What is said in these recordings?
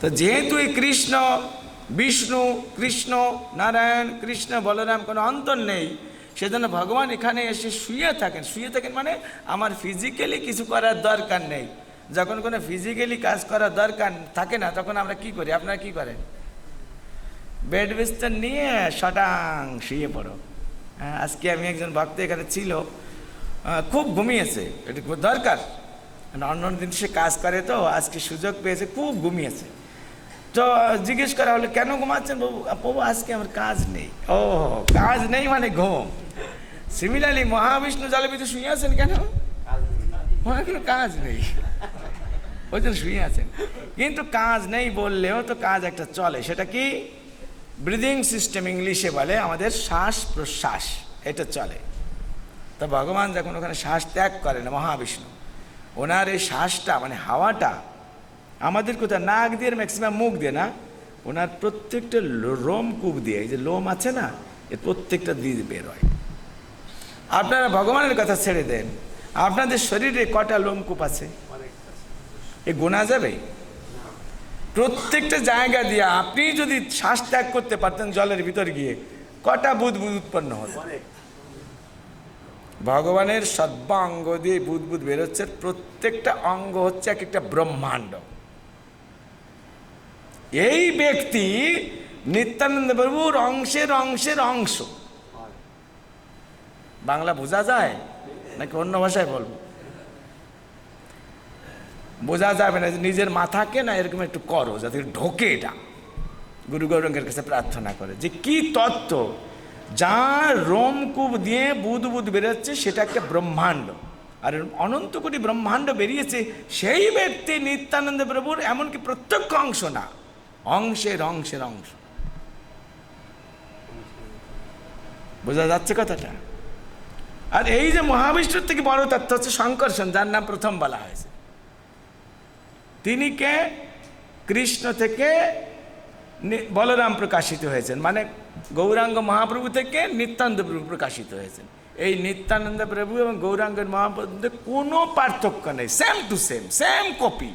তো যেহেতু এই কৃষ্ণ বিষ্ণু কৃষ্ণ নারায়ণ কৃষ্ণ বলরাম কোনো অন্তর নেই সেজন্য ভগবান এখানে এসে শুয়ে থাকেন। শুয়ে থাকেন মানে আমার ফিজিক্যালি কিছু করার দরকার নেই। যখন কোনো ফিজিক্যালি কাজ করার দরকার থাকে না তখন আমরা কি করি? আপনারা কি করেন? বেড বিস্তার নিয়ে শটাং শুয়ে পড়ো। হ্যাঁ, আজকে আমি একজন ভক্ত এখানে ছিল। খুব ঘুমিয়েছে। এটা খুব দরকার। অন্য দিন সে কাজ করে তো আজকে সুযোগ পেয়েছে খুব ঘুমিয়েছে। তো জিজ্ঞেস করা হলো কেন ঘুমাচ্ছেন বাবু? বাবু আজকে আমার কাজ নেই। ও কাজ নেই মানে ঘুম? সিমিলারলি মহাবিষ্ণু জলবিদ্যুৎ শুয়ে আছেন কেন? ওনার কোনো কাজ নেই। ওই জন্য শুয়ে আছেন। কিন্তু কাজ নেই বললেও তো কাজ একটা চলে। সেটা কি? ব্রিদিং সিস্টেম ইংলিশে বলে আমাদের শ্বাস প্রশ্বাস এটা চলে। তো ভগবান যখন ওখানে শ্বাস ত্যাগ করেন মহাবিষ্ণু ওনার এই শ্বাসটা মানে হাওয়াটা আমাদের কোথায়? নাক দিয়ে ম্যাক্সিমাম মুখ দিয়ে না? ওনার প্রত্যেকটা রোম কূপ দিয়ে, এই যে লোম আছে না, এর প্রত্যেকটা দিয়ে বের হয়। আপনারা ভগবানের কথা ছেড়ে দেন। আপনাদের শরীরে কটা লোমকূপ আছে? এ গোনা যাবে? প্রত্যেকটা জায়গা দিয়ে আপনি যদি শ্বাস ত্যাগ করতে পারতেন জলের ভিতর গিয়ে, কটা বুদবুদ উৎপন্ন হতো ভগবানের সর্ব অঙ্গ দিয়ে বুদবুদ বেরোচ্ছে, প্রত্যেকটা অঙ্গ হচ্ছে এক একটা ব্রহ্মাণ্ড। এই ব্যক্তি নিত্যানন্দ প্রভুর অংশের অংশের অংশ বাংলা বোঝা যায়? নাকি অন্য ভাষায় বলব? বোঝা যাবে না নিজের মাথাকে না এরকম একটু করো, যাতে ঢোকে এটা। গুরু গৌরঙ্গের কাছে প্রার্থনা করে যে, কি তত্ত্ব? যা রোমকূপ দিয়ে বুধ বুধ বেরোচ্ছে, সেটা একটা ব্রহ্মাণ্ড। আর অনন্ত কোটি ব্রহ্মাণ্ড বেরিয়েছে, সেই ব্যক্তি নিত্যানন্দ প্রভুর এমনকি প্রত্যক্ষ অংশ না। অংশের অংশের অংশ। বোঝা যাচ্ছে কথাটা? আর এই যে মহাবিষ্ণুর থেকে বড় তত্ত্ব হচ্ছে শঙ্কর্ষণ যার নাম প্রথম বলা হয়েছে। তিনি কে? কৃষ্ণ থেকে বলরাম প্রকাশিত হয়েছেন। মানে গৌরাঙ্গ মহাপ্রভু থেকে নিত্যানন্দ প্রভু প্রকাশিত হয়েছেন। এই নিত্যানন্দ প্রভু এবং গৌরাঙ্গের মহাপ্রভুতে কোনো পার্থক্য নেই। Same to same same copy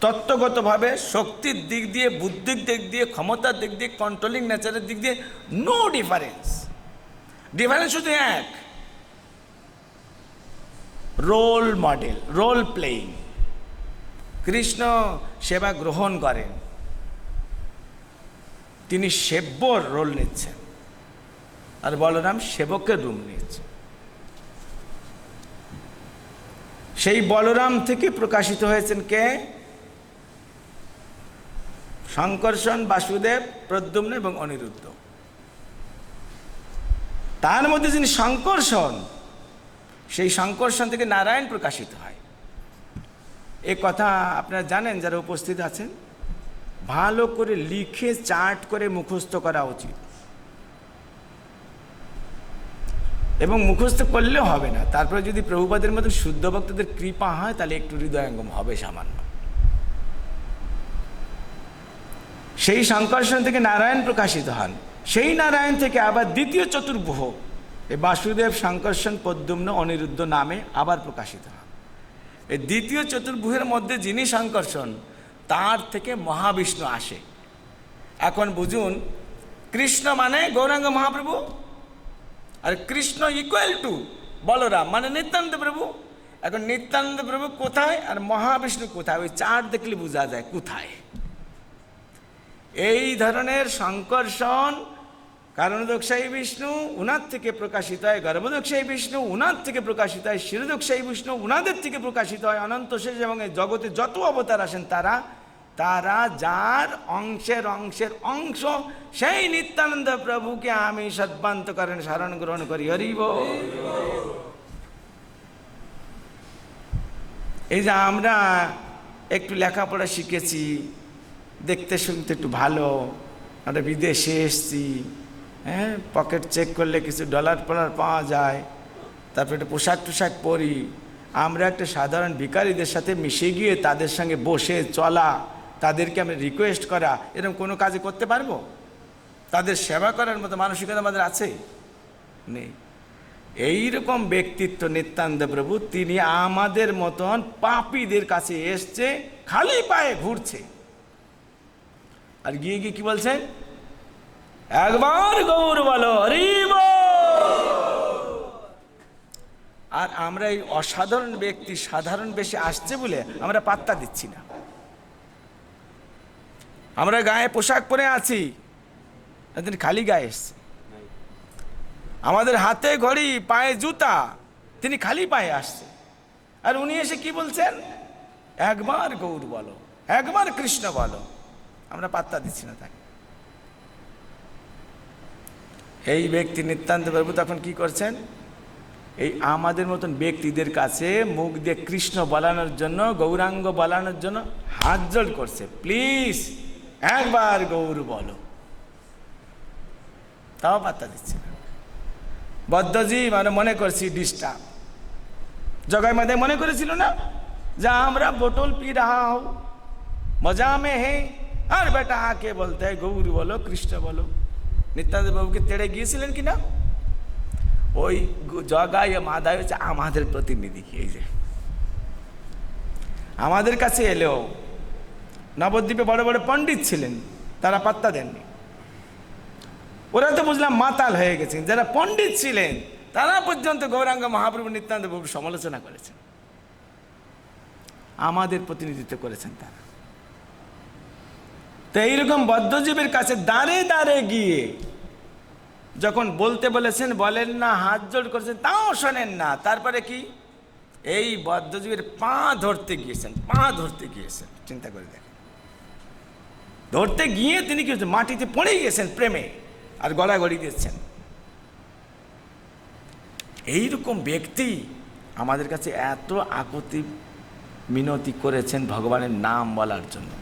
তত্ত্বগতভাবে শক্তির দিক দিয়ে, বুদ্ধির দিক দিয়ে, ক্ষমতার দিক দিয়ে কন্ট্রোলিং নেচারের দিক দিয়ে নো ডিফারেন্স ডিফারেন্স শুধু এক। Role model role playing Krishna সেবা গ্রহণ করেন। তিনি সেব্যর রোল নিচ্ছেন। আর বলরাম সেবকের রুম নিচ্ছে সেই বলরাম থেকে প্রকাশিত হয়েছেন কে? শঙ্কর্ষণ বাসুদেব, প্রদ্যুম্ন এবং অনিরুদ্ধ। তার মধ্যে যিনি শঙ্কর্ষণ সেই সংকর্ষণ থেকে নারায়ণ প্রকাশিত হয়। এ কথা আপনারা জানেন, যারা উপস্থিত আছেন, ভালো করে লিখে চার্ট করে মুখস্থ করা উচিত। এবং মুখস্থ করলেও হবে না। তারপরে যদি প্রভুপাদের মতো শুদ্ধ ভক্তদের কৃপা হয়, তাহলে একটু হৃদয়ঙ্গম হবে সামান্য। সেই সংকর্ষণ থেকে নারায়ণ প্রকাশিত হন। সেই নারায়ণ থেকে আবার দ্বিতীয় চতুর্ভুহ। এই বাসুদেব সংকর্ষণ পদ্যুম্ন অনিরুদ্ধ নামে আবার প্রকাশিত হন। এই দ্বিতীয় চতুর্ভুহের মধ্যে যিনি সংকর্ষণ, তার থেকে মহাবিষ্ণু আসে। এখন বুঝুন, কৃষ্ণ মানে গৌরাঙ্গ মহাপ্রভু আর কৃষ্ণ ইকুয়াল টু বলরাম মানে নিত্যানন্দ প্রভু। এখন নিত্যানন্দ প্রভু কোথায় আর মহাবিষ্ণু কোথায়? ওই চার দেখলে বোঝা যায় কোথায়। এই ধরনের সংকর্ষণ কারণদক্ষায়ী বিষ্ণু, উনার থেকে প্রকাশিত হয় গর্ভদক্ষায়ী বিষ্ণু, উনার থেকে প্রকাশিত হয় শিরদক্ষায়ী বিষ্ণু, উনাদের থেকে প্রকাশিত হয় অনন্ত শেষ এবং এই জগতে যত অবতার আসেন তারা তারা যার অংশের অংশের অংশ, সেই নিত্যানন্দ প্রভুকে আমি সদ্বান্ত করেন শরণ গ্রহণ করি। হরিব এই যে আমরা একটু লেখাপড়া শিখেছি দেখতে শুনতে একটু ভালো। আমরা বিদেশে এসছি হ্যাঁ পকেট চেক করলে কিছু ডলার ফলার পাওয়া যায়। তারপরে একটা পোশাক টোশাক পরি। আমরা একটা সাধারণ ভিকারীদের সাথে মিশে গিয়ে তাদের সঙ্গে বসে চলা, তাদেরকে আমরা রিকোয়েস্ট করা, এরকম কোনো কাজে করতে পারব? তাদের সেবা করার মতো মানসিকতা আমাদের আছে? নেই। এইরকম ব্যক্তিত্ব নিত্যানন্দ প্রভু, তিনি আমাদের মতন পাপীদের কাছে এসছে, খালি পায়ে ঘুরছে। আর গিয়ে গিয়ে কি বলছেন একবার গৌর বলো হরি আর আমরা এই অসাধারণ ব্যক্তি, সাধারণ বেশে আসছে বলে আমরা পাত্তা দিচ্ছি না। আমরা গায়ে পোশাক পরে আছি তিনি খালি গায়ে এসছে। আমাদের হাতে ঘড়ি, পায়ে জুতা, তিনি খালি পায়ে আসছে। আর উনি এসে কি বলছেন? একবার গৌর বলো, একবার কৃষ্ণ বলো। আমরা পাত্তা দিচ্ছি না তাকে। এই ব্যক্তি নিত্যান্ত প্রভু তখন কি করছেন? এই আমাদের মতন ব্যক্তিদের কাছে মুখ দিয়ে কৃষ্ণ বলানোর জন্য, গৌরাঙ্গ বলানোর জন্য হাত জল করছে। প্লিজ, একবার গৌর বলো। তাও পাত্তা দিচ্ছে না। বদ্ধজি মানে মনে করছি ডিস্টার্ব। জগাই মাদে মনে করেছিল না? যা আমরা বোটল পি রাহা হো মজা মে হে। আর বেটা আকে বলতে? হয় গৌর বলো, কৃষ্ণ বলো। নিত্যানন্দ বাবুকে তেড়ে গিয়েছিলেন কি না ওই গু- জগা ইয়ে মাদায় হচ্ছে আমাদের প্রতিনিধি এই যে? আমাদের কাছে এলেও নবদ্বীপে বড় বড় পণ্ডিত ছিলেন, তারা পাত্তা দেননি। ওরা তো বুঝলাম মাতাল হয়ে গেছেন। যারা পণ্ডিত ছিলেন, তারা পর্যন্ত গৌরাঙ্গ মহাপ্রভু নিত্যানন্দ বাবু সমালোচনা করেছেন। আমাদের প্রতিনিধিত্ব করেছেন তারা। তো এইরকম বদ্ধজীবের কাছে দাঁড়ে দাঁড়ে গিয়ে যখন বলতে বলেছেন, বলেন না, হাত জোড় করেছেন, তাও শোনেন না। তারপরে কি? এই বদ্ধজীবের পা ধরতে গিয়েছেন, পা ধরতে গিয়েছেন। চিন্তা করে দেখেন। ধরতে গিয়ে তিনি কি? মাটিতে পড়ে গিয়েছেন প্রেমে আর গড়াগড়ি দিচ্ছেন। এইরকম ব্যক্তি আমাদের কাছে এত আকতি মিনতি করেছেন ভগবানের নাম বলার জন্য।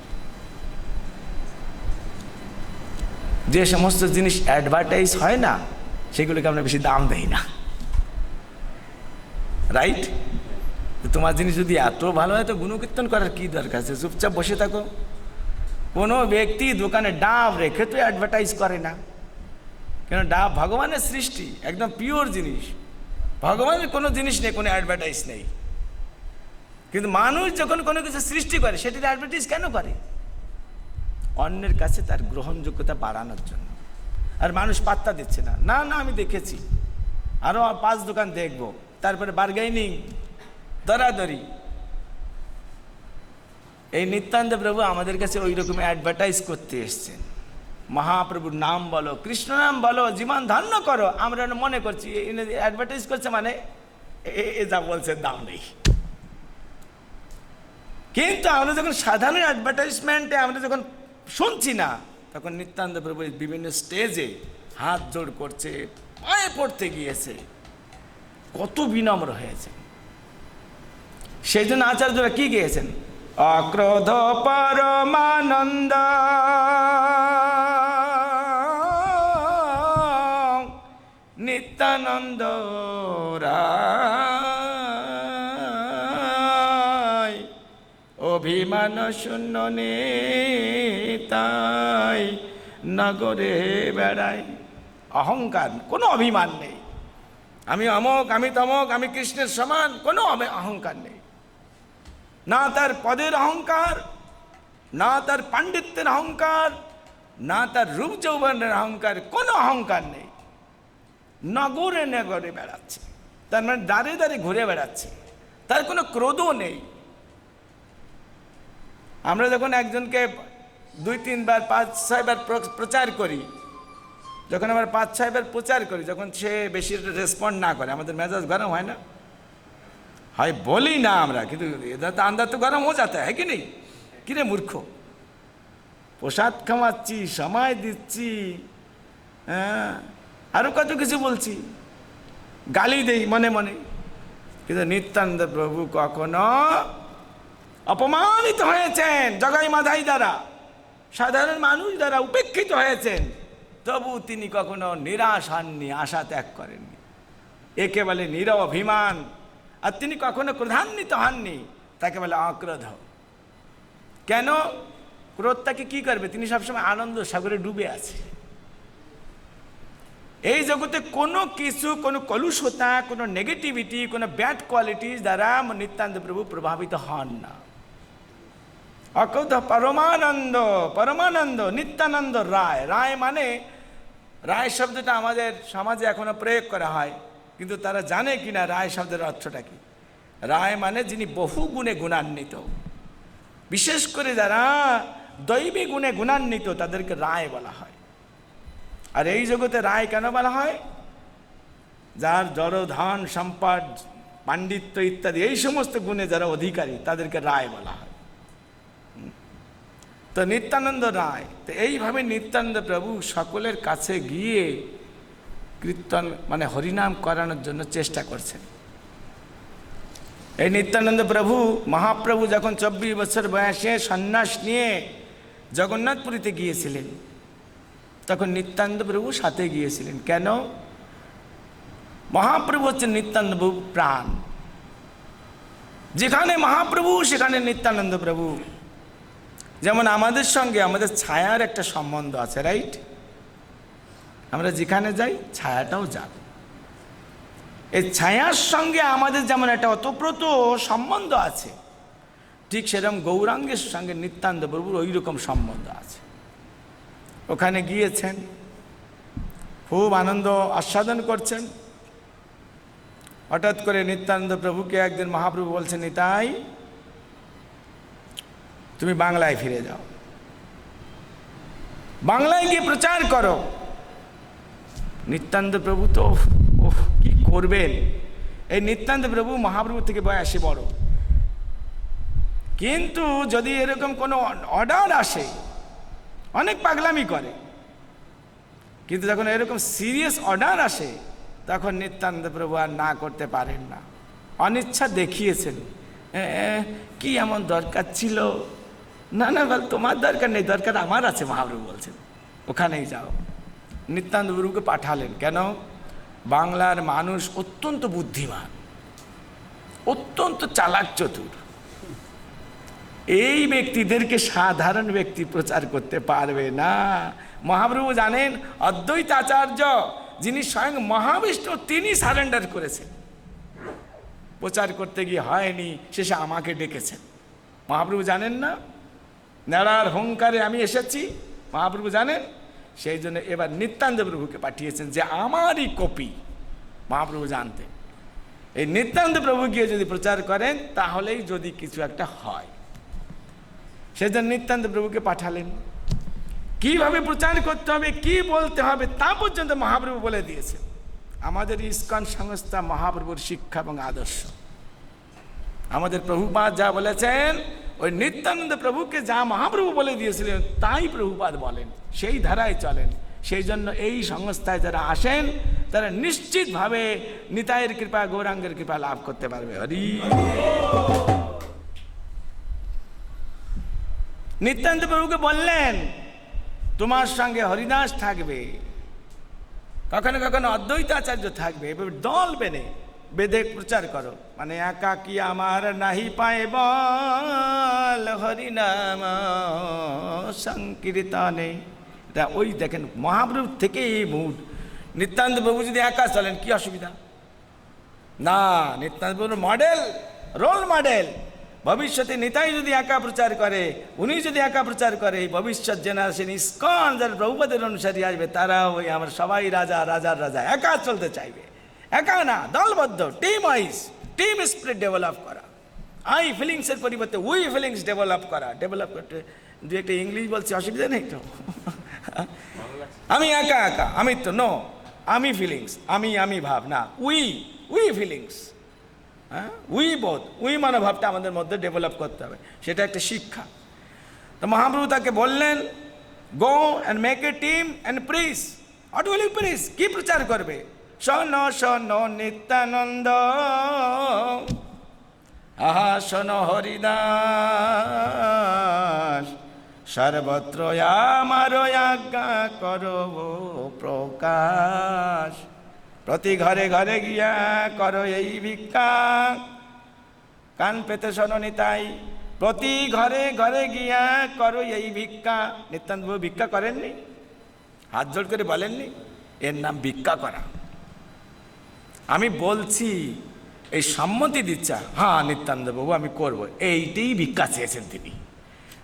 যে সমস্ত জিনিস অ্যাডভার্টাইজ হয় না, সেগুলোকে আমরা বেশি দাম দেই না। রাইট তোমার জিনিস যদি এত ভালো হয়, তো গুণকীর্তন করার কি দরকার? আছে চুপচাপ বসে থাকো। কোনো ব্যক্তি দোকানে ডাব রেখে তো অ্যাডভার্টাইজ করে না। কেন? ডাব ভগবানের সৃষ্টি, একদম পিওর জিনিস। ভগবানের কোনো জিনিস নেই, কোনো অ্যাডভার্টাইজ নেই। কিন্তু মানুষ যখন কোনো কিছু সৃষ্টি করে সেটির অ্যাডভার্টাইজ কেন করে? অন্যের কাছে তার গ্রহণযোগ্যতা বাড়ানোর জন্য। আর মানুষ পাত্তা দিচ্ছে না। না না, আমি দেখেছি। আরও পাঁচ দোকান দেখব। তারপরে বার্গেনিং দরাদরি। এই নিত্যানন্দ প্রভু আমাদের কাছে ওই রকম অ্যাডভার্টাইজ করতে এসছেন। মহাপ্রভুর নাম বলো, কৃষ্ণ নাম বলো, জীবন ধান্য করো। আমরা মনে করছি অ্যাডভার্টাইজ করছে মানে এ যা বলছে দাম নেই। কিন্তু আমরা যখন সাধারণ অ্যাডভার্টাইজমেন্টে আমরা যখন শুনছি না। তখন নিত্যানন্দ প্রভু বিভিন্ন স্টেজে হাত জোড় করছে, পায়ে পড়তে গিয়েছে। কত বিনম্র হয়েছে। সেই জন্য আচার্যরা কি গিয়েছেন? অক্রোধ পরমানন্দ। নিত্যানন্দ অভিমান শূন্য নেতাই নগরে বেড়াই। অহংকার, কোনো অভিমান নেই। আমি অমক আমি তমক আমি কৃষ্ণের সমান, কোনো অহংকার নেই। না তার পদের অহংকার, না তার পাণ্ডিত্যের অহংকার, না তার রূপ যৌবনের অহংকার, কোনো অহংকার নেই। নগরে নগরে বেড়াচ্ছে। তার মানে দাঁড়ে দাঁড়ে ঘুরে বেড়াচ্ছে। তার কোনো ক্রোধও নেই। আমরা যখন একজনকে দুই, তিনবার, পাঁচ, ছয়বার প্র- প্রচার করি। যখন আমরা পাঁচ, ছয়বার প্রচার করি, যখন সে বেশি রেসপন্ড না করে, আমাদের মেজাজ গরম হয় না? হয় বলি না আমরা, কিন্তু এদের তো আন্দাজ তো গরম হয়ে যাতে হয় কি নেই? কিরে মূর্খ? প্রসাদ খাওয়াচ্ছি, সময় দিচ্ছি হ্যাঁ? আরও কত কিছু বলছি? গালি দেই মনে মনে। কিন্তু নিত্যানন্দ প্রভু কখনো অপমানিত হয়েছেন, জগাই মাধাই দ্বারা। সাধারণ মানুষ দ্বারা উপেক্ষিত হয়েছেন, তবু তিনি কখনো নিরাশ হননি, আশা ত্যাগ করেননি। একে বলে নীরব অভিমান, আর তিনি কখনো ক্রধান্বিত হননি, তাকে বলে অক্রোধ। কেন? ক্রোধ তাকে কি করবে? তিনি সবসময় আনন্দ সাগরে ডুবে আছে। এই জগতে কোনো কিছু, কোনো কলুষতা, কোনো নেগেটিভিটি কোনো ব্যাড কোয়ালিটিস দ্বারা নিত্যান্ত প্রভু প্রভাবিত হন না। অকৌত পরমানন্দ পরমানন্দ নিত্যানন্দ রায় রায় মানে রায় শব্দটা আমাদের সমাজে এখনও প্রয়োগ করা হয়, কিন্তু তারা জানে কিনা রায় শব্দের অর্থটা কি? রায় মানে যিনি বহু গুণে গুণান্বিত। বিশেষ করে যারা দৈবী গুণে গুণান্বিত, তাদেরকে রায় বলা হয়। আর এই জগতে রায় কেন বলা হয়? যার জড়, ধন, সম্পদ, পাণ্ডিত্য ইত্যাদি, এই সমস্ত গুণে যারা অধিকারী, তাদেরকে রায় বলা হয়। তো নিত্যানন্দ রায় তো এইভাবে নিত্যানন্দ প্রভু সকলের কাছে গিয়ে কীর্তন মানে হরিনাম করানোর জন্য চেষ্টা করছেন। এই নিত্যানন্দ প্রভু, মহাপ্রভু যখন চব্বিশ বছর বয়সে সন্ন্যাস নিয়ে জগন্নাথপুরীতে গিয়েছিলেন, তখন নিত্যানন্দ প্রভু সাথে গিয়েছিলেন। কেন? মহাপ্রভু হচ্ছেন নিত্যানন্দ প্রভু প্রাণ। যেখানে মহাপ্রভু, সেখানে নিত্যানন্দ প্রভু। যেমন আমাদের সঙ্গে আমাদের ছায়ার একটা সম্বন্ধ আছে রাইট আমরা যেখানে যাই, ছায়াটাও যাবে। এই ছায়ার সঙ্গে আমাদের যেমন একটা অতপ্রত সম্বন্ধ আছে, ঠিক সেরকম গৌরাঙ্গের সঙ্গে নিত্যানন্দ প্রভুর ওই রকম সম্বন্ধ আছে। ওখানে গিয়েছেন, খুব আনন্দ আস্বাদন করছেন। হঠাৎ করে নিত্যানন্দ প্রভুকে একদিন মহাপ্রভু বলছেন, নিতাই তুমি বাংলায় ফিরে যাও। বাংলায় গিয়ে প্রচার করো। নিত্যানন্দ প্রভু তো ওহ কি করবেন? এই নিত্যানন্দ প্রভু মহাপ্রভু থেকে বয়সে বড়। কিন্তু যদি এরকম কোনো অর্ডার আসে, অনেক পাগলামি করে। কিন্তু যখন এরকম সিরিয়াস অর্ডার আসে, তখন নিত্যানন্দ প্রভু আর না করতে পারেন না। অনিচ্ছা দেখিয়েছেন। কি এমন দরকার ছিল? না না, বল, তোমার দরকার নেই, দরকার আমার আছে, মহাপ্রভু বলছেন। ওখানেই যাও। নিত্যানন্দ প্রভুকে পাঠালেন, কেন? বাংলার মানুষ অত্যন্ত বুদ্ধিমান, অত্যন্ত চালাক চতুর। এই ব্যক্তিদেরকে সাধারণ ব্যক্তি প্রচার করতে পারবে না। মহাপ্রভু জানেন, অদ্বৈত আচার্য, যিনি স্বয়ং মহাবিষ্ণু, তিনি সারেন্ডার করেছেন। প্রচার করতে গিয়ে হয়নি, শেষে আমাকে ডেকেছেন। মহাপ্রভু জানেন না? নেড়ার হংকারে আমি এসেছি। মহাপ্রভু জানেন? সেই জন্য এবার নিত্যানন্দ প্রভুকে পাঠিয়েছেন যে আমারই কপি। মহাপ্রভু জানতেন এই নিত্যানন্দ প্রভু গিয়ে যদি প্রচার করেন, তাহলেই যদি কিছু একটা হয়। সেজন্য নিত্যানন্দ প্রভুকে পাঠালেন। কীভাবে প্রচার করতে হবে, কি বলতে হবে, তা পর্যন্ত মহাপ্রভু বলে দিয়েছেন। আমাদের ইস্কন সংস্থা মহাপ্রভুর শিক্ষা এবং আদর্শ। আমাদের প্রভুপাদ যা বলেছেন ওই নিত্যানন্দ প্রভুকে যা মহাপ্রভু বলে দিয়েছিলেন, তাই প্রভুপাদ বলেন, সেই ধারায় চলেন। সেই জন্য এই সংস্থায় যারা আসেন, তারা নিশ্চিতভাবে নিতাইয়ের কৃপা, গৌরাঙ্গের কৃপা লাভ করতে পারবে। হরি নিত্যান্ত প্রভুকে বললেন, তোমার সঙ্গে হরিদাস থাকবে, কখনো কখনো অদ্বৈত আচার্য থাকবে দল বেঁধে বেঁধে প্রচার করো। মানে একা কি আমার নাহি পায় বল? হরিনাম সংকীর্তনে। এটা ওই দেখেন, মহাপ্রভু থেকে এই মুড। নিত্যান্ত বাবু যদি একা চলেন, কি অসুবিধা? না নিত্যান্ত প্রভুর মডেল রোল মডেল ভবিষ্যতে নেতাই যদি একা প্রচার করে, উনি যদি একা প্রচার করে, ভবিষ্যৎ জেনারেশন ইস্কন, যারা প্রভুপাদের অনুসারী আসবে তারা ওই আমার সবাই রাজা, রাজার রাজা, একা চলতে চাইবে। একা না দলবদ্ধ team wise team spirit develop করা। আই ফিলিংসের পরিবর্তে উই ফিলিংস ডেভেলপ করা। ডেভেলপ করতে, দু একটা ইংলিশ বলছি, অসুবিধা নেই তো? আমি একা একা, আমি তো নো আমি ফিলিংস আমি আমি ভাব, না উই উই ফিলিংস হ্যাঁ? উই বোধ উই মনোভাবটা আমাদের মধ্যে ডেভেলপ করতে হবে। সেটা একটা শিক্ষা। তো মহাপ্রভু তাকে বললেন go and make a team and preach what will preach কী প্রচার করবে? শোন শোন, নিত্যানন্দ। আহা, শোন, হরিদাস। সর্বত্র আমার আজ্ঞা করো প্রকাশ। প্রতি ঘরে ঘরে গিয়া করো এই ভিক্ষা। কান পেতে শোনো নিতাই, প্রতি ঘরে ঘরে গিয়া করো এই ভিক্ষা। নিত্যান্ত বাবু ভিক্ষা করেননি? হাত জোড় করে বলেননি? এর নাম ভিক্ষা করা। আমি বলছি, এই সম্মতি দিচ্ছা। হ্যাঁ নিত্যানন্দ বাবু, আমি করব। এইটাই ভিক্ষা চেয়েছেন তিনি।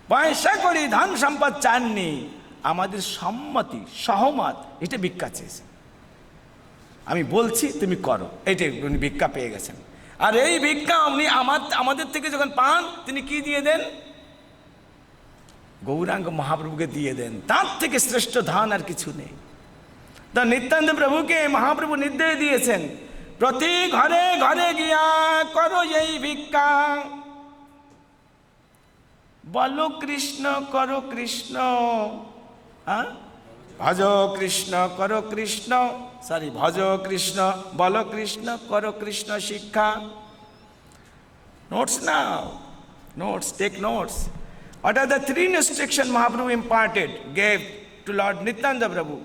পয়সা করি, ধন সম্পদ চাননি। আমাদের সম্মতি, সহমত, এটা ভিক্ষা চেয়েছে আমি বলছি, তুমি করো। এইটাই উনি ভিক্ষা পেয়ে গেছেন। আর এই ভিক্ষা উনি আমার, আমাদের থেকে যখন পান, তিনি কি দিয়ে দেন? গৌরাঙ্গ মহাপ্রভুকে দিয়ে দেন। তার থেকে শ্রেষ্ঠ ধান আর কিছু নেই। তা নিত্যানন্দ প্রভুকে মহাপ্রভু নির্দেশ দিয়েছেন। প্রতি ঘরে ঘরে গিয়া করো এই ভিক্ষা। বলো কৃষ্ণ করো কৃষ্ণ। ভজ কৃষ্ণ করো কৃষ্ণ। সরি ভজ কৃষ্ণ বলো কৃষ্ণ করো কৃষ্ণ শিক্ষা। Notes now notes take notes What are the three instructions Mahaprabhu imparted, gave to Lord Nityananda Prabhu?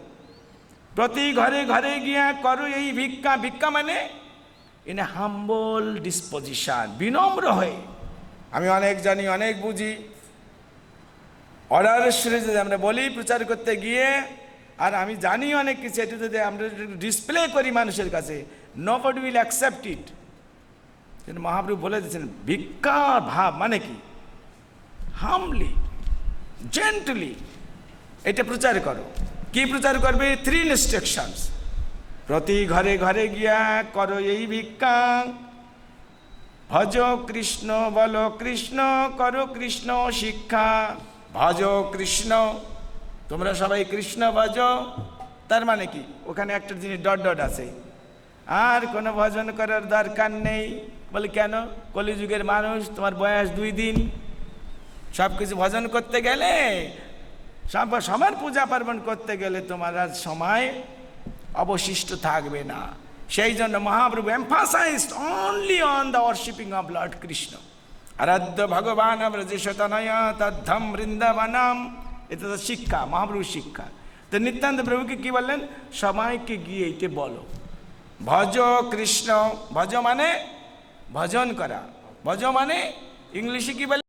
প্রতি ঘরে ঘরে গিয়া করো এই ভিক্ষা। ভিক্ষা মানে ইন এ হাম্বল ডিসপোজিশন বিনম্র হয়ে। আমি অনেক জানি, অনেক বুঝি। অর্ডার যদি আমরা বলি, প্রচার করতে গিয়ে, আর আমি জানি অনেক কিছু, এটা যদি আমরা ডিসপ্লে করি মানুষের কাছে nobody will accept it কিন্তু মহাপ্রভু বলে দিয়েছেন ভিক্ষার ভাব মানে কি? হামলি জেন্টলি এটা প্রচার করো। কি প্রচার করবে? থ্রি ইনস্ট্রাকশনস প্রতি ঘরে ঘরে গিয়া করো এই ভিক্ষা। ভজ কৃষ্ণ, বল কৃষ্ণ, করো কৃষ্ণ শিক্ষা। ভজ কৃষ্ণ, তোমরা সবাই কৃষ্ণ ভজ। তার মানে কি? ওখানে একটা জিনিস ডট ডট আছে। আর কোনো ভজন করার দরকার নেই। বলে কেন? কলিযুগের মানুষ, তোমার বয়স দুই দিন। সব কিছু ভজন করতে গেলে সবার পূজা পার্বণ করতে গেলে তোমার আর সময় অবশিষ্ট থাকবে না। সেই জন্য Mahaprabhu emphasise only on the worshipping of lord Krishna আরাধ্য ভগবান ব্রজেশতনয় তদ্ধম বৃন্দাবনম। এটা তো শিক্ষা মহাপ্রভু শিক্ষা। তো নিত্যান্ত প্রভুকে কি বললেন? সময়কে গিয়ে এতে বলো। ভজ কৃষ্ণ, ভজ মানে ভজন করা। ভজ মানে ইংলিশে কি বলে?